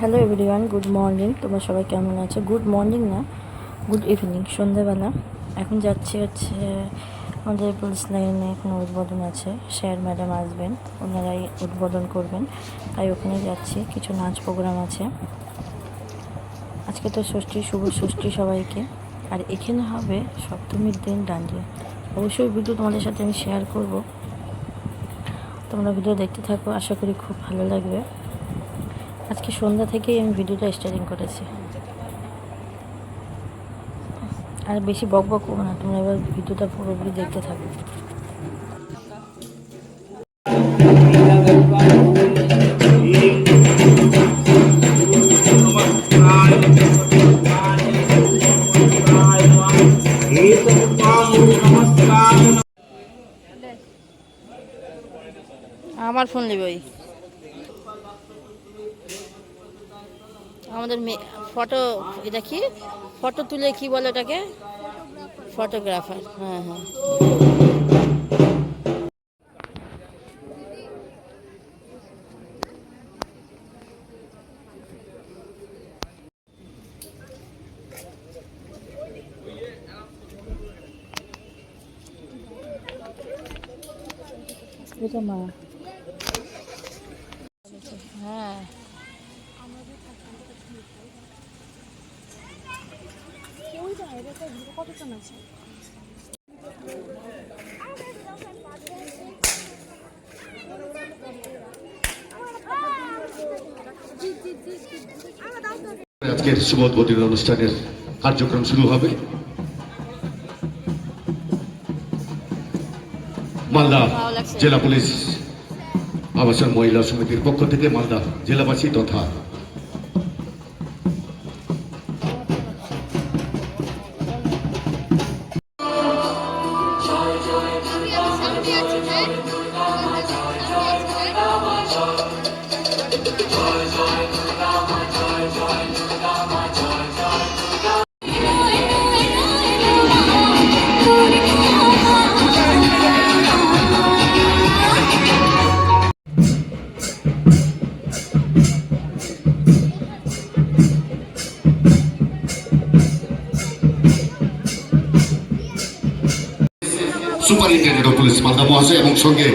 Hello everyone good morning তোমরা সবাই কেমন আছো? গুড মর্নিং না গুড ইভিনিং সন্ধ্যাবেলা এখন যাচ্ছি হচ্ছে, আমাদের পুলিশ লাইনে এখন উদ্বোধন আছে। স্যার ম্যাডাম আসবেন, ওনারাই উদ্বোধন করবেন। তাই ওখানে যাচ্ছি, কিছু নাচ প্রোগ্রাম আছে। আজকে তো ষষ্ঠী, শুভ ষষ্ঠী সবাইকে। আর এখানে হবে সপ্তমীর দিন ডান্ডিয়া। অবশ্যই ভিডিও তোমাদের সাথে আমি শেয়ার করব। তোমরা ভিডিও দেখতে থাকো, আশা করি খুব ভালো লাগবে। আজকে সন্ধ্যা থেকেই আমি ভিডিওটা স্টার্টিং করেছি। আর বেশি বক বক করব না, তোমরা এবার ভিডিওটা পুরোপুরি দেখতে থাকো। আমার ফোন নেবে। ওই আমাদের ফটো এটা কি? ফটো তুলে কি বলে ওটাকে? ফটোগ্রাফার হ্যাঁ হ্যাঁ। এটা মা হ্যাঁ আজকের শুভ উদ্বোধনী অনুষ্ঠানের কার্যক্রম শুরু হবে। মালদা জেলা পুলিশ আবাসন মহিলা সমিতির পক্ষ থেকে মালদা জেলাবাসী তথা সামনে আছি সুপারিনটেন্ডেন্ট অফ পুলিশ মালদা মহাশয় এবং সঙ্গে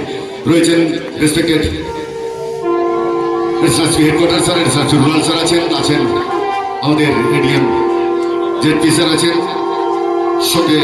রয়েছেন respected research headquarter sir research rural sir আছেন আছেন আমাদের এডিএম জেডপি স্যার আছেন, সঙ্গে